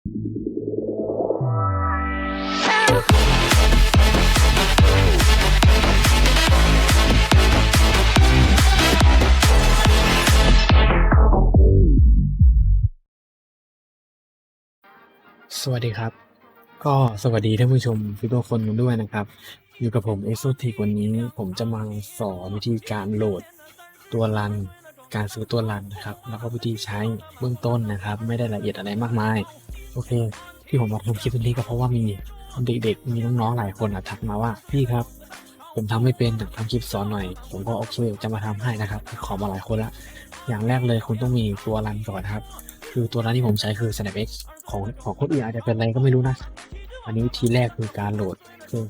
สวัสดีครับ ก็สวัสดีท่านผู้ชมทุกคนกันด้วยนะครับ อยู่กับผมเอ o ทีวันนี้ผมจะมาสอนวิธีการโหลดตัวรัน การซื้อตัวรันนะครับ แล้วก็วิธีใช้เบื้องต้นนะครับ ไม่ได้ละเอียดอะไรมากมาย โอเค ที่ผมมาทำคลิปนี้ก็เพราะว่ามีเด็กๆ มีน้องๆหลายคนอะทักมาว่าพี่ครับ ผมทำไม่เป็นทำคลิปสอนหน่อย ผมก็โอเคจะมาทำให้นะครับ ขอมาหลายคนละอย่างแรกเลยคุณต้องมีตัวรันก่อนครับ คือตัวรันที่ผมใช้คือ SnapX ของของคนอื่นอาจจะเป็นอะไรก็ไม่รู้นะ อันนี้วิธีแรกคือการโหลดคือ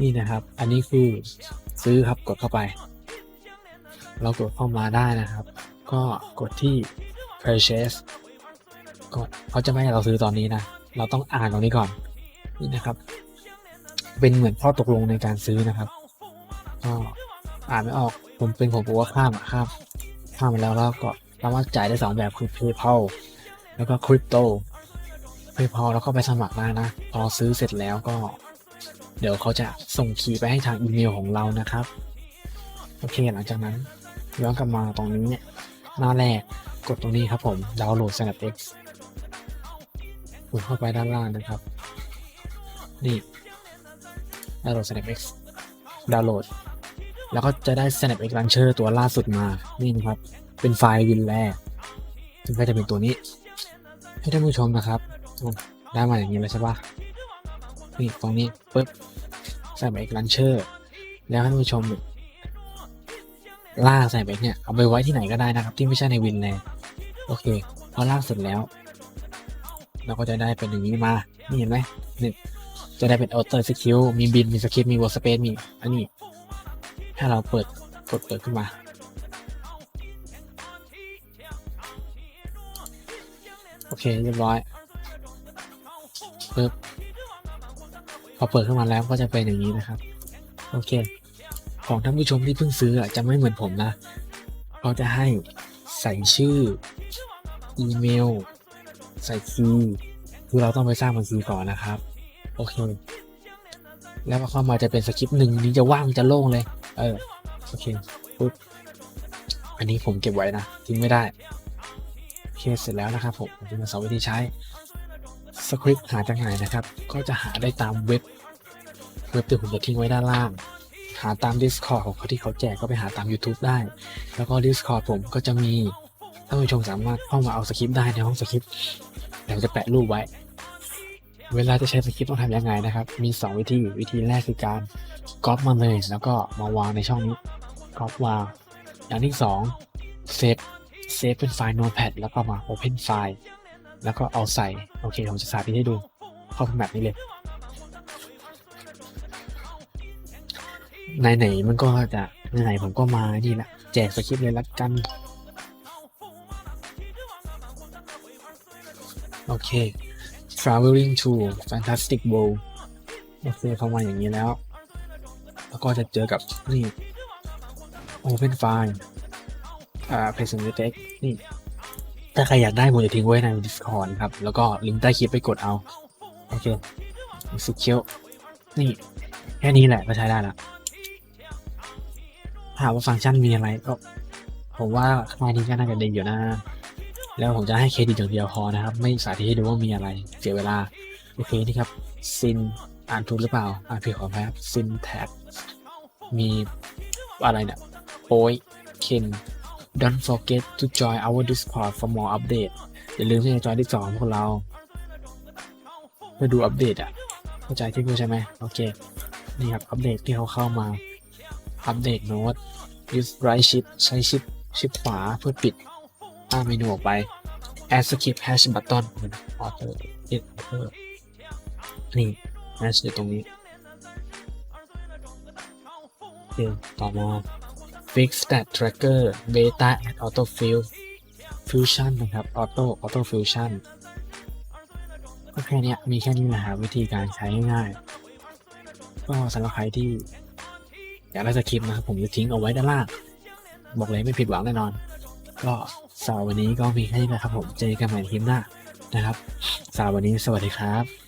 นี่นะครับ อันนี้คือซื้อครับกดเข้าไป เรากดเข้ามาได้นะครับ ก็กดที่ purchase ก็เขาจะไม่ให้เราซื้อตอนนี้นะ เราต้องอ่านตรงนี้ก่อน นี่นะครับ เป็นเหมือนข้อตกลงในการซื้อนะครับก็อ่านไม่ออก ผมเป็นผมผมว่าข้ามอะข้ามข้ามมาแล้วแล้วก็สามารถจ่ายได้สองแบบคือ PayPal แล้วก็ Crypto PayPal แล้วก็ไปสมัครได้นะ พอซื้อเสร็จแล้วก็ เดี๋ยวเขาจะส่งคีย์ไปให้ทางอีเมลของเรานะครับ โอเคหลังจากนั้นย้อนกลับมาตรงนี้เนี่ยหน้าแรกกดตรงนี้ครับผมดาวน์โหลด SnapX กดเข้าไปด้านล่างนะครับ นี่ดาวน์โหลด SnapX ดาวน์โหลด แล้วก็จะได้ SnapX Launcher ตัวล่าสุดมา นี่นะครับ เป็นไฟล์วินแรกซึ่งก็จะเป็นตัวนี้ ให้ท่านผู้ชมนะครับ ได้มาอย่างนี้แล้วใช่ปะนี่ตรงนี้ปุ๊บ SnapX Launcher แล้วท่านผู้ชมล่า SnapX เนี่ย เอาไปไว้ที่ไหนก็ได้นะครับ ที่ไม่ใช่ในวินแลนโอเคพอล่าเสร็จแล้ว เราก็จะได้เป็นอย่างนี้มา นี่เห็นไหมนี่จะได้เป็น Auto Secure มีบินมีสคริปต์มี Workspace มีอันนี้ ถ้าเราเปิดกดเปิดขึ้นมา โอเคเรียบร้อยปึ๊บพอเปิดขึ้นมาแล้วก็จะเป็นอย่างนี้นะครับ โอเค ของท่านผู้ชมที่เพิ่งซื้ออะจะไม่เหมือนผมนะเขาจะให้ใส่ชื่อ อีเมล ใส่คีย์คือเราต้องไปสร้างบัญชีก่อนนะครับ โอเค แล้วพอเข้ามาจะเป็นสคริปต์หนึ่งนี้จะว่างจะโล่งเลย เออ โอเคปุ๊บอันนี้ผมเก็บไว้นะทิ้งไม่ได้ โอเค เสร็จแล้วนะครับผมผมจะมาสอนวิธีใช้สคริปต์หาจากไหนนะครับ ก็จะหาได้ตามเว็บ เว็บที่ผมจะทิ้งไว้ด้านล่าง หาตาม Discord ของเขาที่เขาแจกก็ไปหาตาม YouTube ได้ แล้วก็ Discord ผมก็จะมี ท่านผู้ชมสามารถเข้ามาเอาสคริปต์ได้ในห้องสคริปต์เดี๋ยวจะแปะรูปไว้ เวลาจะใช้สคริปต์ต้องทำยังไงนะครับ มี 2 วิธีวิธีแรกคือการก๊อปมาเลย แล้วก็มาวางในช่องนี้ก๊อปวางอย่างที่2เซฟเซฟเป็นไฟล์ Notepad แล้วก็มา Open ไฟล์แล้วก็เอาใส่ โอเค ผมจะสาธิตให้ดูเข้าเป็นแบบนี้เลยไหนๆมันก็จะไหนๆผมก็มานี่แหละแจกสคริปต์เลยละกัน โอเค traveling to fantastic world โอเคเข้ามาอย่างนี้แล้ว แล้วก็จะเจอกับนี่ open file อ่า presentatex นี่ ถ้าใครอยากได้ผมจะทิ้งไว้ใน Discord ครับ แล้วก็ลิงก์ใต้คลิปไปกดเอา โอเคสุดเคี้ยวนี่ แค่นี้แหละก็ใช้ได้ละถามว่าฟังก์ชันมีอะไรก็ผมว่าแค่นี้ก็น่าจะดีอยู่นะ แล้วผมจะให้เครดิตอย่างเดียวพอนะครับ ไม่สาธิตให้ดูว่ามีอะไรเสียเวลา โอเคนี่ครับซินอ่านถูกหรือเปล่า อ่านผิดขออภัยครับซินแท็กมีอะไรเนี่ยโอ้ยเคน don't forget to join our discord for more update อย่าลืมที่จะจอยที่สองพวกเราเพื่อดูอัปเดตอะ เข้าใจที่พูดใช่ไหมโอเค นี่ครับ อัปเดตที่เขาเข้ามา อัปเดตโน้ต use right shift ใช้ชิปชิปขวาเพื่อปิด ตั้งเมนูออกไป add skip hash button auto edit นี่ hash อยู่ตรงนี้โอเคต่อมา fix stat tracker beta and auto fill fusion นะครับ auto auto fusion ก็แค่นี้มีแค่นี้แหละครับวิธีการใช้ง่ายก็สำหรับใครที่อยากได้สคริปต์นะครับผมจะทิ้งเอาไว้ด้านล่าง บอกเลยไม่ผิดหวังแน่นอน ก็ สาววันนี้ก็มีแค่นี้นะครับผมเจอกันใหม่คลิปหน้านะครับสาววันนี้สวัสดีครับ